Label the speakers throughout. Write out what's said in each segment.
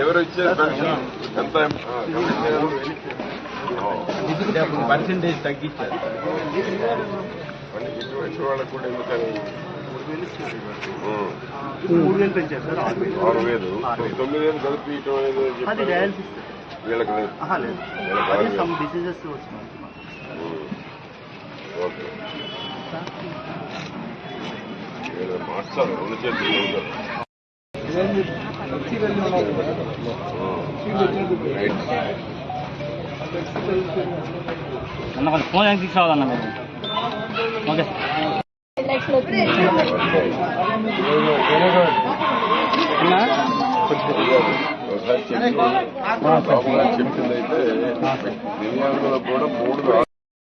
Speaker 1: ఎవరు ఇచ్చారు పెన్షన్ ఎంత.
Speaker 2: పర్సెంటేజ్ తగ్గించారు
Speaker 1: వాళ్ళకు కూడా ఎందుకని ఉం.
Speaker 3: మూడు వేలు పెంచారు సార్ ఆరు వేలు
Speaker 1: తొమ్మిది వేలు కలిపి
Speaker 3: అది
Speaker 1: వీళ్ళకి లేదు
Speaker 3: అది సమ్ డిసీజెస్ వచ్చినాయి
Speaker 1: ఉం. ఓకే
Speaker 2: అన్న కొంచెం ఫోన్ ఎంత తీసుకురావాలన్న మీరు. ఓకే.
Speaker 1: చెప్పిందైతే దివ్యాంగులకు కూడా మూడు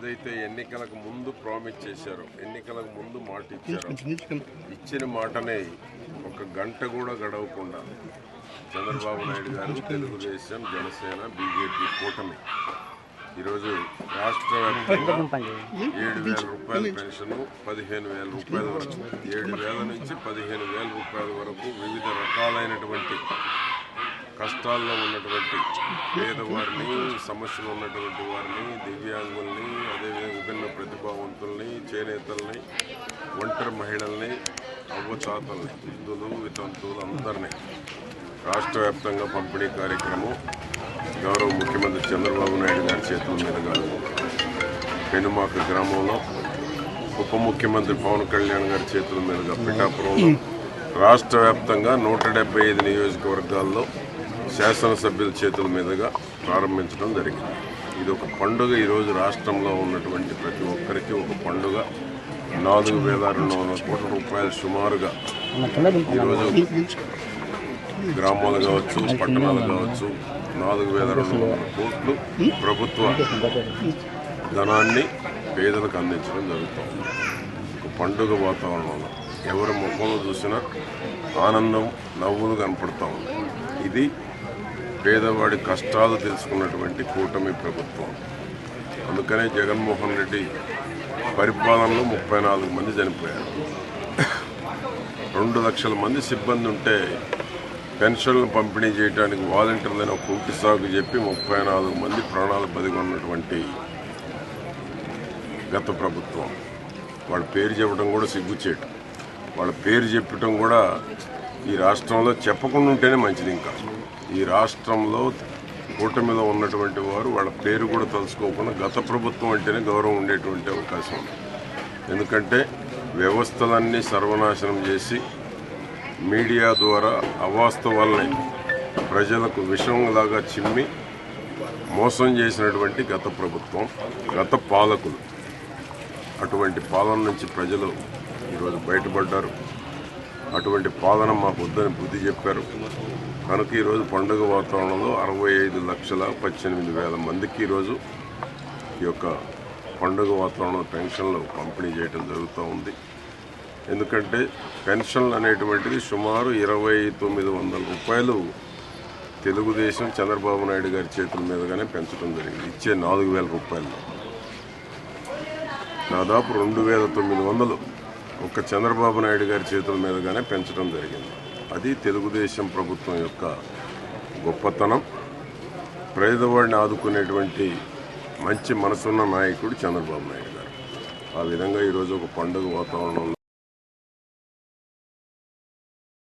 Speaker 1: ఏదైతే ఎన్నికలకు ముందు ప్రామిస్ చేశారో ఎన్నికలకు ముందు మాట ఇచ్చారో ఇచ్చిన మాటనే ఒక గంట కూడా గడవకుండా చంద్రబాబు నాయుడు గారు తెలుగుదేశం జనసేన బీజేపీ కూటమి. ఈరోజు రాష్ట్ర వ్యాప్తంగా ఏడు వేల రూపాయల పెన్షన్ పదిహేను వేల రూపాయల వరకు ఏడు వేల నుంచి పదిహేను వేల రూపాయల వరకు వివిధ రకాలైనటువంటి కష్టాల్లో ఉన్నటువంటి పేదవారిని సమస్యలు ఉన్నటువంటి వారిని దివ్యాంగుల్ని అదేవిధంగా విభిన్న ప్రతిభావంతుల్ని చేనేతల్ని ఒంటరి మహిళల్ని అవ్వతాతల్ని వృద్ధులు వితంతువులు అందరినీ రాష్ట్ర వ్యాప్తంగా పంపిణీ కార్యక్రమం గౌరవ ముఖ్యమంత్రి చంద్రబాబు నాయుడు గారి చేతుల మీదుగా పెనుమాక గ్రామంలో ఉప ముఖ్యమంత్రి పవన్ కళ్యాణ్ గారి చేతుల మీదుగా పిఠాపురంలో రాష్ట్ర వ్యాప్తంగా నూట డెబ్బై ఐదు నియోజకవర్గాల్లో శాసనసభ్యుల చేతుల మీదుగా ప్రారంభించడం జరిగింది. ఇది ఒక పండుగ. ఈరోజు రాష్ట్రంలో ఉన్నటువంటి ప్రతి ఒక్కరికి ఒక పండుగ. నాలుగు వేల రెండు వందల కోట్ల రూపాయలు సుమారుగా ఈరోజు గ్రామాలు కావచ్చు పట్టణాలు కావచ్చు నాలుగు వేల రెండు వందల కోట్లు ప్రభుత్వ ధనాన్ని పేదలకు అందించడం జరుగుతుంది. ఒక పండుగ వాతావరణంలో ఎవరి ముఖంలో చూసినా ఆనందం నవ్వులు కనపడతా ఉంది. ఇది పేదవాడి కష్టాలు తెలుసుకున్నటువంటి కూటమి ప్రభుత్వం. అందుకనే జగన్మోహన్ రెడ్డి పరిపాలనలో ముప్పై నాలుగు మంది చనిపోయారు. రెండు లక్షల మంది సిబ్బంది ఉంటే పెన్షన్లు పంపిణీ చేయడానికి వాలంటీర్లైన పూర్తి సాగు చెప్పి ముప్పై నాలుగు మంది ప్రాణాలు బదిగొన్నటువంటి గత ప్రభుత్వం. వాళ్ళ పేరు చెప్పడం కూడా సిగ్గుచేటు. వాళ్ళ పేరు చెప్పటం కూడా ఈ రాష్ట్రంలో చెప్పకుండా ఉంటేనే మంచిది ఇంకా. ఈ రాష్ట్రంలో కూటమిలో ఉన్నటువంటి వారు వాళ్ళ పేరు కూడా తలుచుకోకుండా గత ప్రభుత్వం అంటేనే గౌరవం ఉండేటువంటి అవకాశం ఉంది. ఎందుకంటే వ్యవస్థలన్నీ సర్వనాశనం చేసి మీడియా ద్వారా అవాస్తవాలని ప్రజలకు విషంలాగా చిమ్మి మోసం చేసినటువంటి గత ప్రభుత్వం గత పాలకులు. అటువంటి పాలన నుంచి ప్రజలు ఈరోజు బయటపడ్డారు. అటువంటి పాలన మాకు వద్దని బుద్ధి చెప్పారు. కనుక ఈరోజు పండుగ వాతావరణంలో అరవై ఐదు లక్షల పద్దెనిమిది వేల మందికి ఈరోజు ఈ యొక్క పండుగ వాతావరణంలో పెన్షన్లు పంపిణీ చేయడం జరుగుతూ ఉంది. ఎందుకంటే పెన్షన్లు అనేటువంటిది సుమారు ఇరవై తొమ్మిది వందల రూపాయలు తెలుగుదేశం చంద్రబాబు నాయుడు గారి చేతుల మీదుగానే పెంచడం జరిగింది. ఇచ్చే నాలుగు వేల రూపాయలు. దాదాపు రెండు వేల తొమ్మిది వందలు ఒక్క చంద్రబాబు నాయుడు గారి చేతుల మీదుగానే పెంచడం జరిగింది. అది తెలుగుదేశం ప్రభుత్వం యొక్క గొప్పతనం. పేదవాడిని ఆదుకునేటువంటి మంచి మనసున్న నాయకుడు చంద్రబాబు నాయుడు గారు. ఆ విధంగా ఈరోజు ఒక పండుగ వాతావరణంలో